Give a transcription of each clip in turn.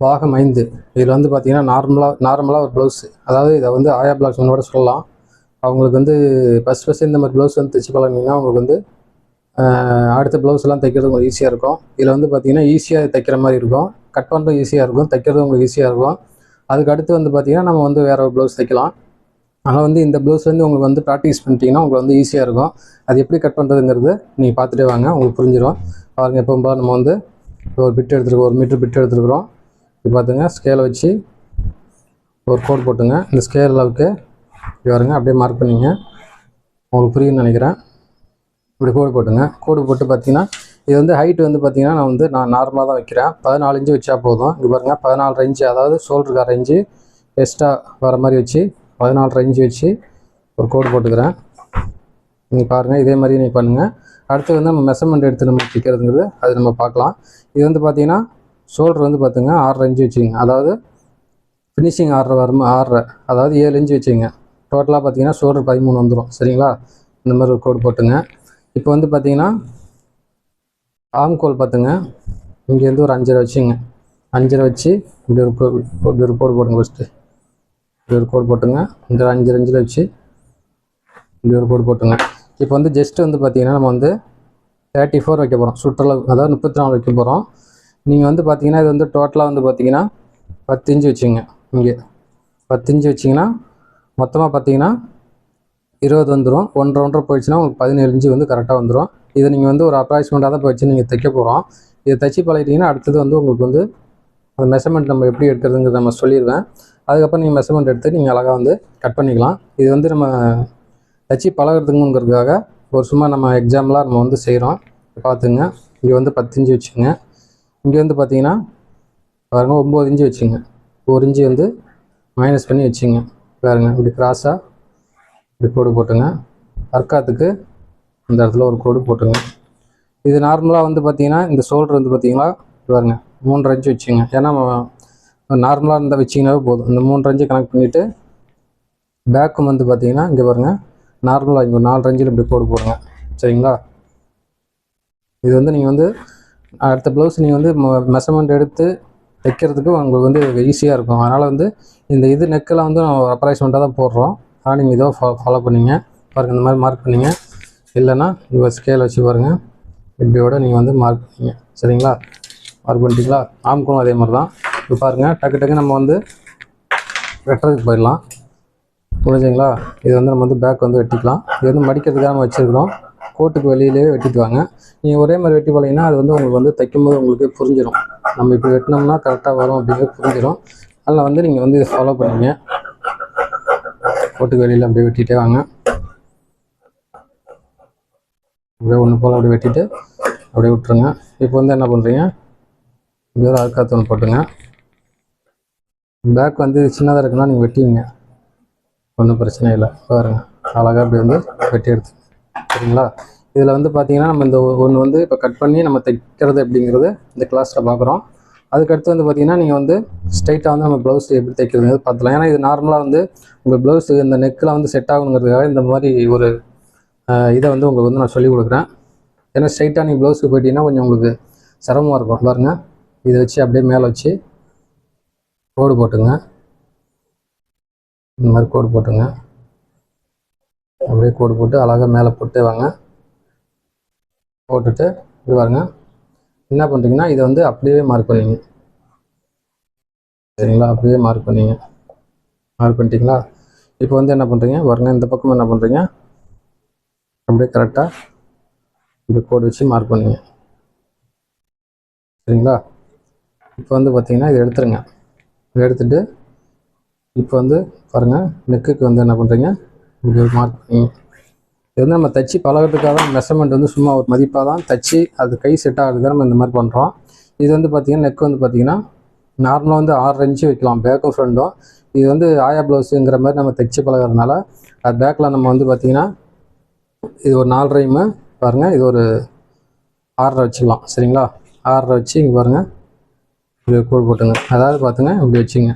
பாகம் ஐந்து. இதில் வந்து பார்த்தீங்கன்னா நார்மலாக நார்மலாக ஒரு ப்ளவுஸ் அதாவது இதை வந்து ஆயா பிளாக்ஸ் கூட சொல்லலாம். அவங்களுக்கு வந்து ஃபஸ்ட் ஃபஸ்ட் இந்த மாதிரி ப்ளவுஸ் வந்து தைச்சு பழகினீங்கன்னா அவங்களுக்கு வந்து அடுத்த ப்ளவுஸ் எல்லாம் தைக்கிறது உங்களுக்கு ஈஸியாக இருக்கும். இதில் வந்து பார்த்தீங்கன்னா ஈஸியாக தைக்கிற மாதிரி இருக்கும். கட் பண்ணுறது ஈஸியாக இருக்கும். தைக்கிறது உங்களுக்கு ஈஸியாக இருக்கும். அதுக்கு அடுத்து வந்து பார்த்தீங்கன்னா நம்ம வந்து வேறு ஒரு ப்ளவுஸ் தைக்கலாம். ஆனால் வந்து இந்த ப்ளவுஸ் வந்து உங்களுக்கு வந்து ப்ராக்டிஸ் பண்ணிட்டீங்கன்னா உங்களுக்கு வந்து ஈஸியாக இருக்கும். அது எப்படி கட் பண்ணுறதுங்கிறது நீங்கள் பார்த்துட்டே வாங்க. உங்களுக்கு புரிஞ்சிடும் பாருங்கள் எப்போ நம்ம வந்து இப்போ ஒரு பிட் எடுத்துருக்கோம் ஒரு மீட்ரு பிட் எடுத்துருக்குறோம். இப்போ பார்த்துங்க ஸ்கேலை வச்சு ஒரு கோட் போட்டுங்க. இந்த ஸ்கேல் அளவுக்கு இப்படி வருங்க அப்படியே மார்க் பண்ணிங்க. உங்களுக்கு புரியும்னு நினைக்கிறேன். இப்படி கோடு போட்டுங்க. கோடு போட்டு பார்த்தீங்கன்னா இது வந்து ஹைட் வந்து பார்த்தீங்கன்னா நான் வந்து நான் நார்மலாக தான் வைக்கிறேன். பதினாலு இன்ச்சு வச்சா போதும். இங்கே பாருங்கள் பதினாலு இன்ச்சு அதாவது ஷோல்டருக்கார இன்ச்சு எக்ஸ்ட்ரா வர மாதிரி வச்சு பதினாலு இன்ச்சு வச்சு ஒரு கோடு போட்டுக்கிறேன். நீங்கள் பாருங்கள் இதே மாதிரி நீங்கள் பண்ணுங்கள் அடுத்து வந்து நம்ம மெஷர்மெண்ட் எடுத்து நம்ம தைக்கிறதுங்கிறது அது நம்ம பார்க்கலாம். இது வந்து பார்த்தீங்கன்னா ஷோல்டர் வந்து பார்த்துங்க ஆறரை இன்ச்சு வச்சுங்க அதாவது ஃபினிஷிங் ஆறரை வரும் ஆறரை. அதாவது ஏழு இன்ச்சு வச்சுங்க டோட்டலாக பார்த்தீங்கன்னா ஷோல்டர் பதிமூணு வந்துடும் சரிங்களா? இந்த மாதிரி ஒரு கோடு போட்டுங்க. இப்போ வந்து பார்த்தீங்கன்னா ஆம் கோல் பார்த்துங்க இங்கேருந்து ஒரு அஞ்சரை வச்சுங்க அஞ்சரை வச்சு இப்படி ஒரு கோ- இப்படி ஒரு கோடு போடுங்க ஃபஸ்ட்டு இப்படி ஒரு கோடு போட்டுங்க. இந்த அஞ்சரை அஞ்சில் வச்சு இப்படி ஒரு கோடு போட்டுங்க. இப்போ வந்து ஜஸ்ட் வந்து பார்த்தீங்கன்னா நம்ம வந்து தேர்ட்டி ஃபோர் வைக்க போகிறோம் சுற்றளவு அதாவது முப்பத்தி நாலு வைக்க போகிறோம் நீங்கள் வந்து பார்த்தீங்கன்னா இது வந்து டோட்டலாக வந்து பார்த்தீங்கன்னா பத்து இன்ச்சு வச்சுங்க இங்கே பத்து இன்ச்சு வச்சிங்கன்னா மொத்தமாக பார்த்தீங்கன்னா இருபது வந்துடும் ஒன்றரை ஒன்றரை போயிடுச்சுன்னா உங்களுக்கு பதினேழு இன்ச்சு வந்து கரெக்டாக வந்துடும் இதை நீங்கள் வந்து ஒரு அப்ராக்சிமேட்டாக தான் போயிடுச்சு நீங்கள் தைக்க போகிறோம் இதை தைச்சி பழகிட்டிங்கன்னா அடுத்தது வந்து உங்களுக்கு வந்து அந்த மெஷர்மெண்ட் நம்ம எப்படி எடுக்கிறதுங்கிறத நம்ம சொல்லிடுவேன். அதுக்கப்புறம் நீங்கள் மெஷர்மெண்ட் எடுத்து நீங்கள் அழகாக வந்து கட் பண்ணிக்கலாம். இது வந்து நம்ம தச்சு பழகிறதுங்கிறதுக்காக ஒரு சும்மா நம்ம எக்ஸாம்பிளாக நம்ம வந்து செய்கிறோம் பார்த்துங்க. இங்கே வந்து பத்து இன்ச்சு வச்சுங்க இங்கே வந்து பார்த்தீங்கன்னா பாருங்கள் ஒம்பது இன்ச்சு வச்சுங்க ஒரு இன்ச்சு வந்து மைனஸ் பண்ணி வச்சுங்க பாருங்க இப்படி கிராஸாக இப்படி கோடு போட்டுங்க. அர்க்காத்துக்கு இந்த இடத்துல ஒரு கோடு போட்டுங்க. இது நார்மலாக வந்து பார்த்தீங்கன்னா இந்த ஷோல்டர் வந்து பார்த்தீங்கன்னா பாருங்க மூன்று இன்ச்சு வச்சுங்க ஏன்னா நார்மலாக இருந்தால் வச்சிங்கனாவே போதும். இந்த மூன்று இன்ச்சு கனெக்ட் பண்ணிவிட்டு பேக்கும் வந்து பார்த்தீங்கன்னா இங்கே பாருங்கள் நார்மலாக இங்கே ஒரு நாலு ரஞ்சில் இப்படி கோடு போடுங்க சரிங்களா? இது வந்து நீங்கள் வந்து அடுத்த ப்ளவுஸ் நீங்கள் வந்து மெஷர்மெண்ட் எடுத்து தைக்கிறதுக்கு உங்களுக்கு வந்து ஈஸியாக இருக்கும். அதனால் வந்து இந்த இது நெக்கெல்லாம் வந்து நம்ம அப்ராக்சிமெண்ட்டாக தான் போடுறோம். ஆனால் நீங்கள் இதோ ஃபா ஃபாலோ பண்ணிங்க. பாருங்கள் இந்த மாதிரி மார்க் பண்ணிங்க. இல்லைன்னா இங்கே ஸ்கேல் வச்சு பாருங்கள் இப்படியோட நீங்கள் வந்து மார்க் பண்ணிங்க. சரிங்களா? மார்க் பண்ணிட்டீங்களா? ஆம்கும் அதே மாதிரி தான் இப்போ பாருங்கள் டக்கு டக்கு நம்ம வந்து வெட்டுறதுக்கு போயிடலாம். புரிஞ்சுங்களா இது வந்து நம்ம வந்து பேக் வந்து வெட்டிக்கலாம். இது வந்து மடிக்கிறதுக்காக நம்ம வச்சுருக்கிறோம். கோட்டுக்கு வெளியிலே வெட்டிட்டு வாங்க நீங்கள் ஒரே மாதிரி வெட்டி போலீங்கன்னா அது வந்து உங்களுக்கு வந்து தைக்கும்போது உங்களுக்கு புரிஞ்சிடும் நம்ம இப்படி வெட்டினோம்னா கரெக்டாக வரும் அப்படிங்கிறது புரிஞ்சிடும் அதில் வந்து நீங்கள் வந்து இதை ஃபாலோ பண்ணுங்க. கோட்டுக்கு வெளியில் அப்படியே வெட்டிட்டே வாங்க. அப்படியே ஒன்று போல் அப்படியே வெட்டிட்டு அப்படியே விட்டுருங்க. இப்போ வந்து என்ன பண்ணுறீங்க இப்படி ஒரு அறுக்காத்து ஒன்று போட்டுங்க பேக் வந்து சின்னதாக இருக்குன்னா நீங்கள் வெட்டிங்க ஒன்றும் பிரச்சனை இல்லை. பாருங்கள் அழகாக அப்படி வந்து வெட்டி எடுத்து சரிங்களா? இதில் வந்து பார்த்தீங்கன்னா நம்ம இந்த ஒன்று வந்து இப்போ கட் பண்ணி நம்ம தைக்கிறது எப்படிங்கிறது இந்த கிளாஸில் பார்க்குறோம் அதுக்கடுத்து வந்து பார்த்தீங்கன்னா நீங்கள் வந்து ஸ்ட்ரைட்டாக வந்து நம்ம ப்ளவுஸ் எப்படி தைக்கிறது பார்த்துலாம் ஏன்னா இது நார்மலாக வந்து உங்கள் ப்ளவுஸ் இந்த நெக்கில் வந்து செட் ஆகணுங்கிறதுக்காக இந்த மாதிரி ஒரு இதை வந்து உங்களுக்கு வந்து நான் சொல்லிக் கொடுக்குறேன். ஏன்னா ஸ்ட்ரைட்டாக நீங்கள் ப்ளவுஸுக்கு போயிட்டீங்கன்னா கொஞ்சம் உங்களுக்கு சிரமமாக இருக்கும். பாருங்கள் இதை வச்சு அப்படியே மேலே வச்சு ரோடு போட்டுங்க இந்த மாதிரி கோடு போட்டுங்க அப்படியே கோடு போட்டு அழகாக மேலே போட்டு வாங்க. போட்டுட்டு இப்படி பாருங்க. என்ன பண்ணுறீங்கன்னா இதை வந்து அப்படியே மார்க் பண்ணிங்க. சரிங்களா? அப்படியே மார்க் பண்ணிங்க. மார்க் பண்ணிட்டீங்களா? இப்போ வந்து என்ன பண்ணுறீங்க பாருங்க இந்த பக்கம் என்ன பண்ணுறீங்க அப்படியே கரெக்டாக இப்படி கோடு வச்சு மார்க் பண்ணுங்க. சரிங்களா? இப்போ வந்து பார்த்தீங்கன்னா இதை எடுத்துருங்க. இதை எடுத்துகிட்டு இப்போ வந்து பாருங்கள் நெக்குக்கு வந்து என்ன பண்ணுறீங்க இப்படி ஒரு மார்க் பண்ணி இது வந்து நம்ம தச்சு பழகிறதுக்காக தான் மெஷர்மெண்ட் வந்து சும்மா ஒரு மதிப்பாக தான் தச்சு அது கை செட் ஆகிறதுக்கு நம்ம இந்த மாதிரி பண்ணுறோம் இது வந்து பார்த்திங்கன்னா நெக் வந்து பார்த்திங்கன்னா நார்மலாக வந்து ஆறு இன்ச்சு வைக்கலாம் பேக்கும் ஃப்ரெண்டும் இது வந்து ஆயா ப்ளவுஸுங்கிற மாதிரி நம்ம தைச்சு பழகிறதுனால அது பேக்கில் நம்ம வந்து பார்த்திங்கன்னா இது ஒரு நாலு ரைமு பாருங்கள் இது ஒரு ஆறரை வச்சுக்கலாம் சரிங்களா? ஆறரை வச்சு இங்கே பாருங்கள் இப்படி கோடு போட்டுங்க. அதாவது பார்த்துங்க இப்படி வச்சுங்க.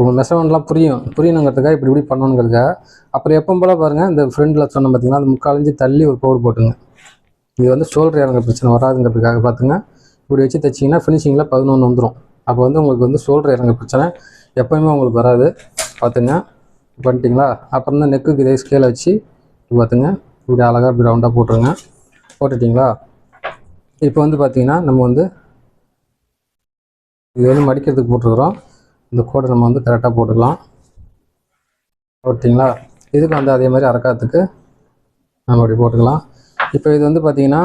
உங்கள் மெஷர்மெண்ட்லாம் புரியும். புரியணுங்கிறதுக்காக இப்படி இப்படி பண்ணணுங்கிறதுக்காக. அப்புறம் எப்போ போல் பாருங்கள் இந்த ஃப்ரெண்டில் சொன்ன பார்த்தீங்கன்னா அந்த முக்காலஞ்சு தள்ளி ஒரு கோடு போட்டுங்க. இது வந்து ஷோல்டர் இறங்க பிரச்சனை வராதுங்கிறதுக்காக பார்த்துங்க இப்படி வச்சு தைச்சிங்கன்னா ஃபினிஷிங்கில் பதினொன்று வந்துடும் அப்போ வந்து உங்களுக்கு வந்து ஷோல்டர் இறங்க பிரச்சனை எப்போயுமே உங்களுக்கு வராது. பார்த்துங்க பண்ணிட்டீங்களா? அப்புறம் தான் நெக்குக்கு இதே ஸ்கேலை வச்சு பார்த்துங்க இப்படி அழகாக இப்படி ரவுண்டாக போட்டுருங்க. போட்டுட்டிங்களா? இப்போ வந்து பார்த்திங்கன்னா நம்ம வந்து இது வந்து மடிக்கிறதுக்கு போட்டுருக்குறோம். இந்த கோடை நம்ம வந்து கரெக்டாக போட்டுக்கலாம். ஓகேங்களா இதுக்கு வந்து அதே மாதிரி அறக்காத்துக்கு நம்ம அப்படி போட்டுக்கலாம். இப்போ இது வந்து பார்த்தீங்கன்னா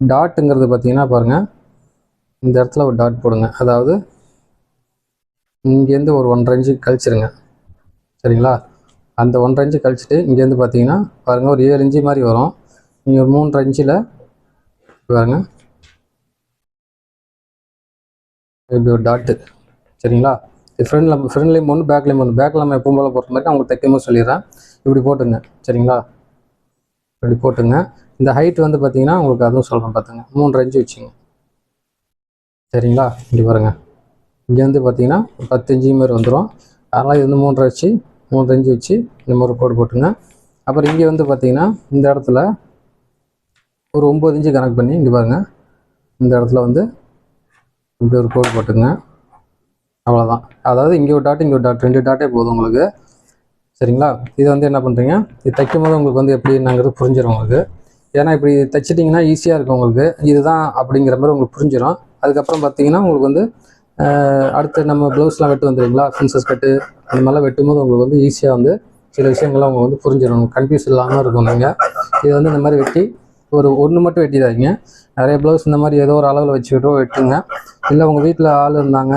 டாட்டுங்கிறது பார்த்தீங்கன்னா பாருங்கள் இந்த இடத்துல ஒரு டாட் போடுங்க. அதாவது இங்கேருந்து ஒரு ஒன்றரை இன்ச்சு கழிச்சிருங்க. சரிங்களா? அந்த ஒன்றரை இன்ச்சு கழிச்சிட்டு இங்கேருந்து பார்த்தீங்கன்னா பாருங்கள் ஒரு ஏழு இன்ச்சு மாதிரி வரும். நீங்கள் ஒரு மூன்றரை இன்ச்சில் பாருங்க. இப்படி ஒரு டாட்டு சரிங்களா? இது ஃப்ரெண்ட்லேயும் ஒன்று பேக்லேயும் ஒன்று பேக்கில் நம்ம எப்பவும் போல போடுற மாதிரி நான் உங்களுக்கு சொல்லிடுறேன். இப்படி போட்டுங்க சரிங்களா? இப்படி போட்டுங்க இந்த ஹைட் வந்து பார்த்தீங்கன்னா உங்களுக்கு அதுவும் சொல்கிறேன் பார்த்துங்க மூன்று இன்ச்சு வச்சுங்க. சரிங்களா? இப்படி பாருங்க. இங்கே வந்து பார்த்தீங்கன்னா பத்து இன்ச்சு மாதிரி வந்துடும் அதனால் இது வந்து மூன்றரை வச்சு மூன்று இன்ச்சு வச்சு இந்த மாதிரி கோடு போட்டுங்க அப்புறம் இங்கே வந்து பார்த்தீங்கன்னா இந்த இடத்துல ஒரு ஒம்பது இன்ச்சு கனெக்ட் பண்ணி இங்கே பாருங்கள் இந்த இடத்துல வந்து இப்படி ஒரு கோடு போட்டுங்க அவ்வளோதான் அதாவது இங்கே ஒரு டாட் இங்கே ஒரு டாட் ரெண்டு டாட்டே போதும் உங்களுக்கு. சரிங்களா? இது வந்து என்ன பண்ணுறீங்க இது தைக்கும் போது உங்களுக்கு வந்து எப்படின்னாங்கிறது புரிஞ்சிடும் உங்களுக்கு. ஏன்னா இப்படி தைச்சிட்டிங்கன்னா ஈஸியாக இருக்கும் உங்களுக்கு. இதுதான் அப்படிங்கிற மாதிரி உங்களுக்கு புரிஞ்சிடும் அதுக்கப்புறம் பார்த்தீங்கன்னா உங்களுக்கு வந்து அடுத்து நம்ம ப்ளவுஸ்லாம் வெட்டு வந்துடுங்களா ஃபின்சஸ் கட்டு அந்த மாதிரிலாம் வெட்டும் போது உங்களுக்கு வந்து ஈஸியாக வந்து சில விஷயங்கள்லாம் உங்களுக்கு வந்து புரிஞ்சிடும் கன்ஃபியூஸ் இல்லாமல் இருக்கும் நீங்கள் இது வந்து இந்த மாதிரி வெட்டி ஒரு ஒன்று மட்டும் வெட்டிடாதீங்க. நிறைய ப்ளவுஸ் இந்த மாதிரி ஏதோ ஒரு அளவில் வச்சுக்கிட்டோ வெட்டுங்க. இல்லை உங்கள் வீட்டில் ஆள் இருந்தாங்க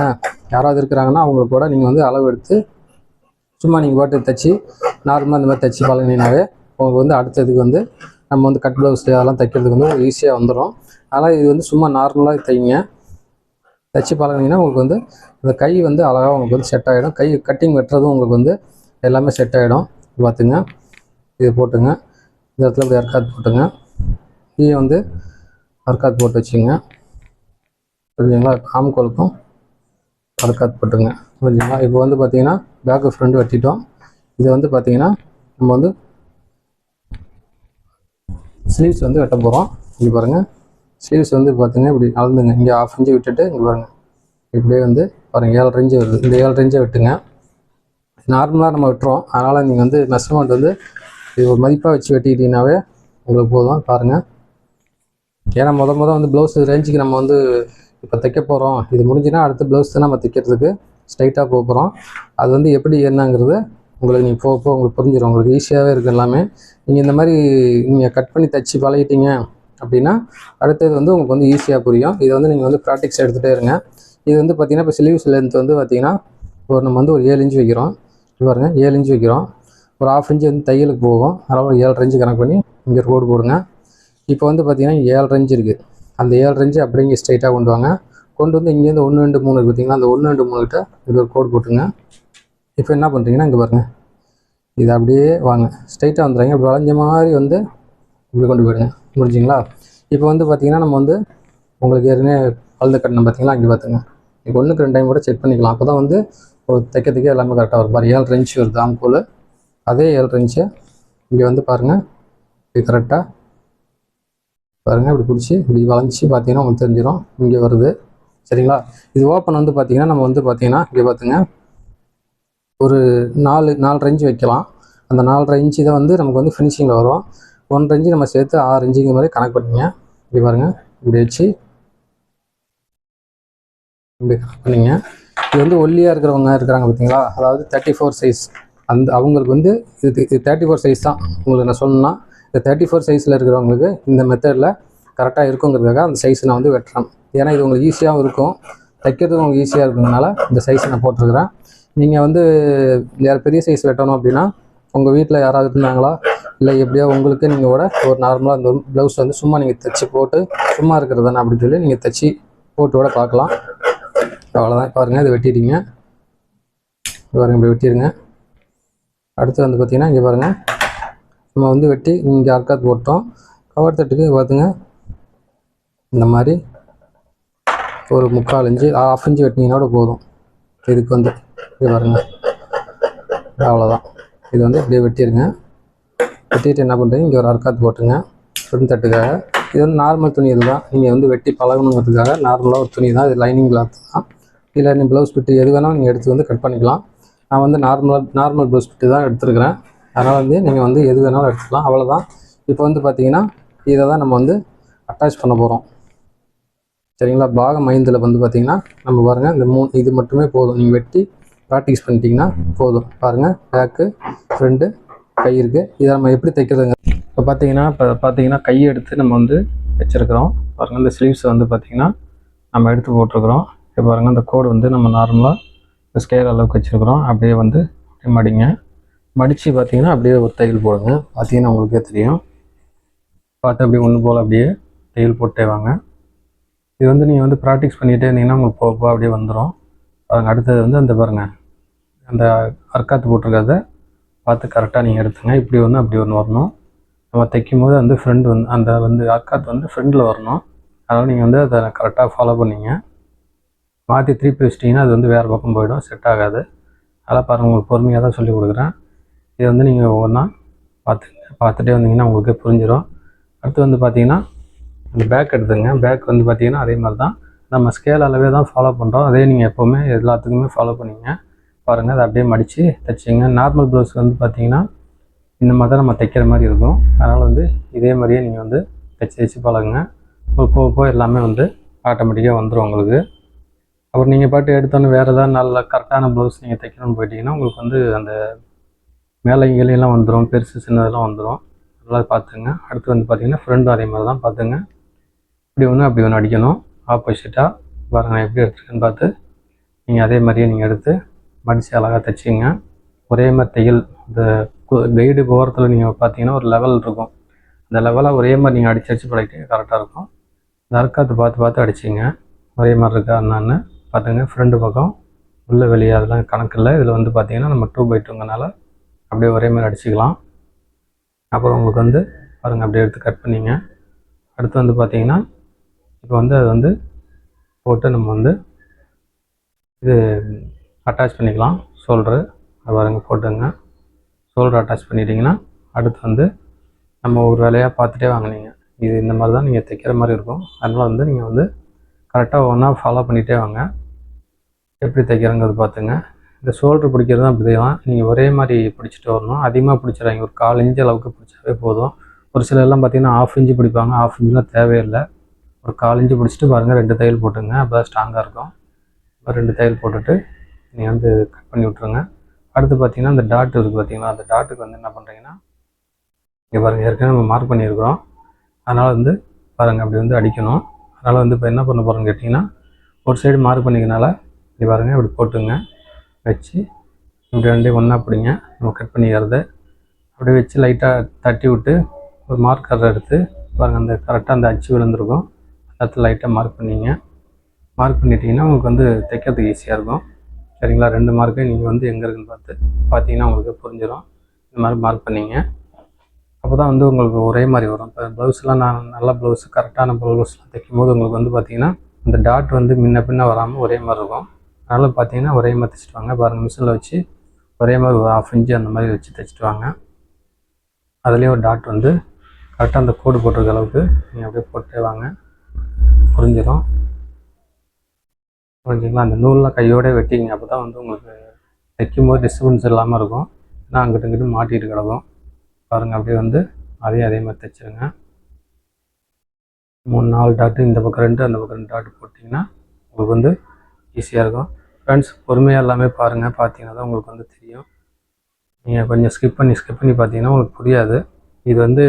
யாராவது இருக்கிறாங்கன்னா அவங்களுக்கு கூட நீங்கள் வந்து அளவு எடுத்து சும்மா நீங்கள் ஓட்டு தைச்சி நார்மலாக இந்த மாதிரி தைச்சி பழகினீங்கனாவே உங்களுக்கு வந்து அடுத்ததுக்கு வந்து நம்ம வந்து கட் ப்ளவுஸ் அதெல்லாம் தைக்கிறதுக்கு வந்து ஈஸியாக வந்துடும் அதனால் இது வந்து சும்மா நார்மலாக தைங்க. தைச்சி பழகினீங்கன்னா உங்களுக்கு வந்து அந்த கை வந்து அழகாக உங்களுக்கு வந்து செட் ஆகிடும் கை கட்டிங் வெட்டுறதும் உங்களுக்கு வந்து எல்லாமே செட் ஆகிடும் பார்த்துங்க. இது போட்டுங்க. இந்த இடத்துல இப்படி அர்க்காத் போட்டுங்க. கீழே வந்து அர்க்காத் போட்டு வச்சுங்க சரிங்களா ஆம்கோலுக்கும் அர்க்காத் போட்டுங்க புரிஞ்சுங்களா? இப்போ வந்து பார்த்தீங்கன்னா பேக்கு ஃப்ரண்ட் வெட்டிட்டோம். இது வந்து பார்த்தீங்கன்னா நம்ம வந்து ஸ்லீவ்ஸ் வந்து வெட்ட போகிறோம் இங்கே பாருங்கள் ஸ்லீவ்ஸ் வந்து பார்த்தீங்கன்னா இப்படி அளந்துங்க. இங்கே ஆஃப் இன்ச்சு விட்டுட்டு இங்கே பாருங்கள் இப்படியே வந்து பாருங்கள் ஏழு ரேஞ்சு வருது. இந்த ஏழு ரேஞ்சை விட்டுங்க. நார்மலாக நம்ம வெட்டுறோம். அதனால் நீங்கள் வந்து மெஷர்மெண்ட் வந்து இது ஒரு மதிப்பாக வச்சு வெட்டிக்கிட்டிங்கனாவே உங்களுக்கு போதும். பாருங்கள் ஏன்னா முத முத வந்து ப்ளவுஸ் ரேஞ்சுக்கு நம்ம வந்து இப்போ தைக்க போகிறோம். இது முடிஞ்சுன்னா அடுத்த ப்ளவுஸ் தான் நம்ம தைக்கிறதுக்கு ஸ்ட்ரைட்டாக போக போகிறோம். அது வந்து எப்படி என்னங்கிறது உங்களுக்கு நீங்கள் போக போக உங்களுக்கு புரிஞ்சிடும் உங்களுக்கு ஈஸியாகவே இருக்குது எல்லாமே. நீங்கள் இந்த மாதிரி நீங்கள் கட் பண்ணி தைச்சி பழகிட்டீங்க அப்படின்னா அடுத்தது வந்து உங்களுக்கு வந்து ஈஸியாக புரியும். இதை வந்து நீங்கள் வந்து ப்ராக்டிக்ஸ் எடுத்துகிட்டே இருங்க. இது வந்து பார்த்தீங்கன்னா இப்போ ஸ்லீவ்ஸ் லென்த் வந்து பார்த்திங்கன்னா ஒரு நம்ம வந்து ஒரு ஏழு இன்ச்சு வைக்கிறோம். இது பாருங்க ஏழு இன்ச்சு வைக்கிறோம். ஒரு ஆஃப் இன்ச்சு வந்து தையலுக்கு போகும். அதனால் ஒரு ஏழு இன்ச்சு கணக்கு பண்ணி இங்கே ரோடு போடுங்க. இப்போ வந்து பார்த்தீங்கன்னா ஏழரை இன்ச்சு இருக்குது அந்த ஏழு ரெஞ்சு அப்படிங்க இங்கே ஸ்ட்ரைட்டாக கொண்டு வாங்க. கொண்டு வந்து இங்கேருந்து ஒன்று ரெண்டு மூணு பார்த்தீங்கன்னா பார்த்தீங்களா? அந்த ஒன்று ரெண்டு மூணு கிட்ட இது ஒரு கோடு போட்டுங்க இப்போ என்ன பண்ணுறீங்கன்னா இங்கே பாருங்க. இது அப்படியே வாங்க. ஸ்ட்ரைட்டாக வந்துடுறாங்க. இப்படி வளைஞ்ச மாதிரி வந்து இப்படி கொண்டு போயிடுங்க. முடிஞ்சுங்களா? இப்போ வந்து பார்த்திங்கன்னா நம்ம வந்து உங்களுக்கு ஏற்கனவே வளர்ந்து கட்டணும் பார்த்தீங்களா? இங்கே பார்த்துங்க. நீங்கள் ஒன்றுக்கு ரெண்டு டைம் கூட செக் பண்ணிக்கலாம். அப்போ தான் வந்து ஒரு தைக்கிறதுக்கே எல்லாமே கரெக்டாக வரும். பாரு ஏழு ரெஞ்சு வருது. ஆம்கோல் அதே ஏழு ரெஞ்சு இங்கே வந்து பாருங்கள் இது கரெக்டாக பாருங்கள் இப்படி பிடிச்சி இப்படி வளைஞ்சி பார்த்தீங்கன்னா உங்களுக்கு தெரிஞ்சிடும் இங்கே வருது. சரிங்களா? இது ஓப்பன் வந்து பார்த்தீங்கன்னா நம்ம வந்து பார்த்தீங்கன்னா இங்கே பார்த்துங்க ஒரு நாலு நாலு இன்ச்சு வைக்கலாம். அந்த நாலரை இன்ச்சு தான் வந்து நமக்கு வந்து ஃபினிஷிங்கில் வரும். ஒன்றரை இன்ச்சு நம்ம சேர்த்து ஆறு இன்ச்சுங்க மாதிரி கணக்கு பண்ணிங்க. இப்படி பாருங்கள் இப்படி வச்சு இப்படி கணக்கு பண்ணிங்க. இது வந்து ஒல்லியாக இருக்கிறவங்க இருக்கிறாங்க பார்த்தீங்களா? அதாவது தேர்ட்டி ஃபோர் சைஸ் அந்த அவங்களுக்கு வந்து இது தேர்ட்டி ஃபோர் சைஸ் தான். உங்களுக்கு நான் சொல்லணும்னா இந்த தேர்ட்டி ஃபோர் சைஸில் இருக்கிறவங்களுக்கு இந்த மெத்தடில் கரெக்டாக இருக்குங்கிறதுக்காக அந்த சைஸ் நான் வந்து வெட்டுறேன். ஏன்னா இது உங்களுக்கு ஈஸியாகவும் இருக்கும். தைக்கிறதுக்கு உங்களுக்கு ஈஸியாக இருக்கிறதுனால இந்த சைஸ் நான் போட்டிருக்கிறேன். நீங்கள் வந்து வேறு பெரிய சைஸ் வெட்டணும் அப்படின்னா உங்கள் வீட்டில் யாராவது இருந்தாங்களா? இல்லை எப்படியோ உங்களுக்கு நீங்கள் கூட ஒரு நார்மலாக அந்த ப்ளவுஸ் வந்து சும்மா நீங்கள் தைச்சி போட்டு சும்மா இருக்கிறது தானே அப்படின்னு சொல்லி நீங்கள் தைச்சி போட்டு கூட பார்க்கலாம். அவ்வளோதான் பாருங்கள் இதை வெட்டிடுங்க பாருங்கள் இப்படி வெட்டிடுங்க அடுத்து வந்து பார்த்தீங்கன்னா இங்கே பாருங்கள் நம்ம வந்து வெட்டி இங்கே அர்க்காத் போட்டோம். கவர் தட்டுக்கு பார்த்துங்க இந்த மாதிரி ஒரு முக்கால் இஞ்சு ஆஃப் இஞ்சு வெட்டினீங்கன்னா போதும். இதுக்கு வந்து இது பாருங்க. அவ்வளோதான் இது வந்து இப்படியே வெட்டிடுங்க வெட்டிட்டு என்ன பண்ணுறீங்க இங்கே ஒரு அர்க்காத் போட்டுங்க ஃப்ரண்ட் தட்டுக்காக. இது வந்து நார்மல் துணி இதுதான். நீங்கள் வந்து வெட்டி பழகணுங்கிறதுக்காக நார்மலாக ஒரு துணி தான். இது லைனிங் கிளாத் தான். இல்லை நீங்கள் ப்ளவுஸ் பிட்டு எது வேணாலும் நீங்கள் எடுத்து வந்து கட் பண்ணிக்கலாம். நான் வந்து நார்மலாக நார்மல் ப்ளவுஸ் பிட்டு தான் எடுத்துருக்கிறேன். அதனால் வந்து நீங்கள் வந்து எது வேணாலும் எடுத்துக்கலாம். அவ்வளோதான் இப்போ வந்து பார்த்தீங்கன்னா இதை தான் நம்ம வந்து அட்டாச் பண்ண போகிறோம் சரிங்களா? பாகம் ஐந்தில் வந்து பார்த்தீங்கன்னா நம்ம பாருங்கள் இந்த மூணு இது மட்டுமே போதும். நீங்கள் வெட்டி ப்ராக்டிஸ் பண்ணிட்டீங்கன்னா போதும். பாருங்கள் பேக்கு ஃப்ரெண்டு கை இருக்குது இதை நம்ம எப்படி தைக்கிறதுங்க? இப்போ பார்த்தீங்கன்னா இப்போ பார்த்தீங்கன்னா கையை எடுத்து நம்ம வந்து வச்சுருக்கிறோம். பாருங்கள் இந்த ஸ்லீவ்ஸை வந்து பார்த்திங்கன்னா நம்ம எடுத்து போட்டிருக்கிறோம். இப்போ பாருங்கள் இந்த கோடு வந்து நம்ம நார்மலாக ஸ்கேல் அளவுக்கு வச்சுருக்கிறோம். அப்படியே வந்து மடிங்க மடித்து பார்த்தீங்கன்னா அப்படியே ஒரு தையல் போடுங்க. பார்த்தீங்கன்னா உங்களுக்கே தெரியும். பார்த்து அப்படியே ஒன்று போல் அப்படியே தையல் போட்டே வாங்க. இது வந்து நீங்கள் வந்து ப்ராக்டிஸ் பண்ணிகிட்டே இருந்தீங்கன்னா உங்களுக்கு போக போக அப்படியே வந்துடும் பாருங்கள் அடுத்தது வந்து அந்த பாருங்கள் அந்த அர்க்காத்து போட்டிருக்கிறத பார்த்து கரெக்டாக நீங்கள் எடுத்துங்க. இப்படி ஒன்று அப்படி ஒன்று வரணும். நம்ம தைக்கும் போது வந்து ஃப்ரெண்ட் வந்து அந்த வந்து அர்க்காத்து வந்து ஃப்ரெண்டில் வரணும். அதனால் நீங்கள் வந்து அதை கரெக்டாக ஃபாலோ பண்ணீங்க. மாற்றி திருப்பி வச்சிட்டிங்கன்னா அது வந்து வேறு பக்கம் போயிடும் செட் ஆகாது. அதெல்லாம் பாருங்கள் உங்களுக்கு பொறுமையாக தான் சொல்லி கொடுக்குறேன். இது வந்து நீங்கள் ஒவ்வொன்றா பார்த்துங்க பார்த்துட்டே வந்தீங்கன்னா உங்களுக்கு புரிஞ்சிடும் அடுத்து வந்து பார்த்தீங்கன்னா அந்த பேக் எடுத்துங்க பேக் வந்து பார்த்தீங்கன்னா அதே மாதிரி தான். நம்ம ஸ்கேல் அளவே தான் ஃபாலோ பண்ணுறோம் அதே நீங்கள் எப்போவுமே எல்லாத்துக்குமே ஃபாலோ பண்ணிங்க. பாருங்கள் அதை அப்படியே மடித்து தைச்சிங்க. நார்மல் ப்ளவுஸ் வந்து பார்த்தீங்கன்னா இந்த மாதிரி தான் நம்ம தைக்கிற மாதிரி இருக்கும். அதனால் வந்து இதே மாதிரியே நீங்கள் வந்து தைச்சி தைச்சி பழகுங்க. உங்களுக்கு போக போக எல்லாமே வந்து ஆட்டோமேட்டிக்காக வந்துடும் உங்களுக்கு. அப்புறம் நீங்கள் பாட்டு எடுத்தோன்னே வேறு ஏதாவது நல்ல கரெக்டான ப்ளவுஸ் நீங்கள் தைக்கணும்னு போயிட்டீங்கன்னா உங்களுக்கு வந்து அந்த மேலே இலையெல்லாம் வந்துடும் பெருசு சின்னதெல்லாம் வந்துடும் நல்லா பார்த்துங்க. அடுத்து வந்து பார்த்தீங்கன்னா ஃப்ரெண்டும் அதே மாதிரி தான் பார்த்துங்க. இப்படி ஒன்று அப்படி ஒன்று அடிக்கணும். ஆப்போசிட்டாக பாருங்க நான் எப்படி எடுத்துருக்கேன்னு பார்த்து. நீங்கள் அதே மாதிரியே நீங்கள் எடுத்து மடித்து அழகாக தைச்சிங்க. ஒரே மாதிரி தையல் இந்த கைடு போகிறத்துல நீங்கள் பார்த்தீங்கன்னா ஒரு லெவல் இருக்கும். அந்த லெவலாக ஒரே மாதிரி நீங்கள் அடிச்சு அடிச்சு பழகிட்டு கரெக்டாக இருக்கும். இந்த பார்த்து பார்த்து அடிச்சிங்க. ஒரே மாதிரி இருக்கா என்னன்னு பார்த்துங்க. ஃப்ரெண்டு பக்கம் உள்ள வெளியே அதெல்லாம் கணக்கு இல்லை. இதில் வந்து பார்த்தீங்கன்னா நம்ம டூ பை டூங்கனால அப்படியே ஒரே மாதிரி அடிச்சுக்கலாம். அப்புறம் உங்களுக்கு வந்து பாருங்கள் அப்படியே எடுத்து கட் பண்ணிங்க. அடுத்து வந்து பார்த்தீங்கன்னா இப்போ வந்து அது வந்து போட்டு நம்ம வந்து இது அட்டாச் பண்ணிக்கலாம். ஷோல்ட்ரு அது பாருங்க போட்டுங்க. ஷோல்டர் அட்டாச் பண்ணிட்டீங்கன்னா அடுத்து வந்து நம்ம ஒரு வேலையாக பார்த்துட்டே வாங்கினீங்க. இது இந்த மாதிரி தான் நீங்கள் தைக்கிற மாதிரி இருக்கும். அதனால் வந்து நீங்கள் வந்து கரெக்டாக ஒன்றா ஃபாலோ பண்ணிகிட்டே வாங்க. எப்படி தைக்கிறங்கிறது பார்த்துங்க. இந்த ஷோல்டர் பிடிக்கிறது தான் அப்படி தான் நீங்கள் ஒரே மாதிரி பிடிச்சிட்டு வரணும். அதிகமாக பிடிச்சிடாங்க ஒரு கால் இன்ச்சு அளவுக்கு பிடிச்சாவே போதும். ஒரு சிலர்லாம் பார்த்தீங்கன்னா ஆஃப் இன்ச்சு பிடிப்பாங்க. ஆஃப் இன்ச்சுலாம் தேவையில்லை. ஒரு கால் இன்ச்சு பிடிச்சிட்டு பாருங்கள் ரெண்டு தையல் போட்டுங்க. அப்போ ஸ்ட்ராங்காக இருக்கும். இப்போ ரெண்டு தையல் போட்டுட்டு நீங்கள் வந்து கட் பண்ணி விட்ருங்க அடுத்து பார்த்தீங்கன்னா அந்த டாட் இருக்குது பார்த்தீங்களா? அந்த டாட்டுக்கு வந்து என்ன பண்ணுறீங்கன்னா இங்கே பாருங்கள் ஏற்கனவே நம்ம மார்க் பண்ணியிருக்கிறோம். அதனால் வந்து பாருங்கள் அப்படி வந்து அடிக்கணும். அதனால் வந்து இப்போ என்ன பண்ண போகிறோன்னு கேட்டிங்கன்னா ஒரு சைடு மார்க் பண்ணிக்கனால இப்படி பாருங்கள் இப்படி போட்டுங்க. வச்சு இப்படி ரெண்டையும் ஒன்றா பிடிங்க. நம்ம கட் பண்ணிக்கிறத. அப்படியே வச்சு லைட்டாக தட்டி விட்டு ஒரு மார்க்கர் எடுத்து பாருங்கள் அந்த கரெக்டாக அந்த அச்சு விழுந்திருக்கும். அந்த இடத்துல லைட்டாக மார்க் பண்ணிங்க. மார்க் பண்ணிட்டீங்கன்னா உங்களுக்கு வந்து தைக்கிறதுக்கு ஈஸியாக இருக்கும். சரிங்களா? ரெண்டு மார்க்கு நீங்கள் வந்து எங்கே இருக்குன்னு பார்த்து பார்த்தீங்கன்னா உங்களுக்கு புரிஞ்சிடும் இந்த மாதிரி மார்க் பண்ணிங்க. அப்போ தான் வந்து உங்களுக்கு ஒரே மாதிரி வரும். இப்போ ப்ளவுஸ்லாம் நான் நல்ல ப்ளவுஸ் கரெக்டான ப்ளவுஸ்லாம் தைக்கும் போது உங்களுக்கு வந்து பார்த்திங்கன்னா இந்த டாட் வந்து முன்ன பின்ன வராமல் ஒரே மாதிரி இருக்கும். அதனால் பார்த்தீங்கன்னா ஒரே மாதிரி தைச்சிட்டு வாங்க பாருங்கள் மிஷினில் வச்சு ஒரே மாதிரி ஒரு ஆஃப் இன்ச்சு அந்த மாதிரி வச்சு தைச்சிட்டு வாங்க அதுலேயும் ஒரு டாட் வந்து கரெக்டாக அந்த கோடு போட்டிருக்க அளவுக்கு நீங்கள் அப்படியே போட்டே வாங்க. புரிஞ்சிடும். புரிஞ்சுங்களா? அந்த நூல்லாம் கையோட வெட்டிங்க அப்போ தான் வந்து உங்களுக்கு தைக்கும் போது டிஸ்டர்பன்ஸ் இல்லாமல் இருக்கும். ஏன்னா அங்கிட்ட இங்கிட்டு மாட்டிகிட்டு கிடக்கும். பாருங்கள் அப்படியே வந்து அதையும் அதே மாதிரி தைச்சிருங்க மூணு நாலு டாட்டு இந்த பக்கம் ரெண்டு அந்த பக்கம் ரெண்டு டாட்டு போட்டிங்கன்னா உங்களுக்கு வந்து ஈஸியாக இருக்கும். ஃப்ரெண்ட்ஸ் பொறுமையாக எல்லாமே பாருங்கள் பார்த்தீங்கன்னா தான் உங்களுக்கு வந்து தெரியும். நீங்கள் கொஞ்சம் ஸ்கிப் பண்ணி ஸ்கிப் பண்ணி பார்த்தீங்கன்னா உங்களுக்கு புரியாது. இது வந்து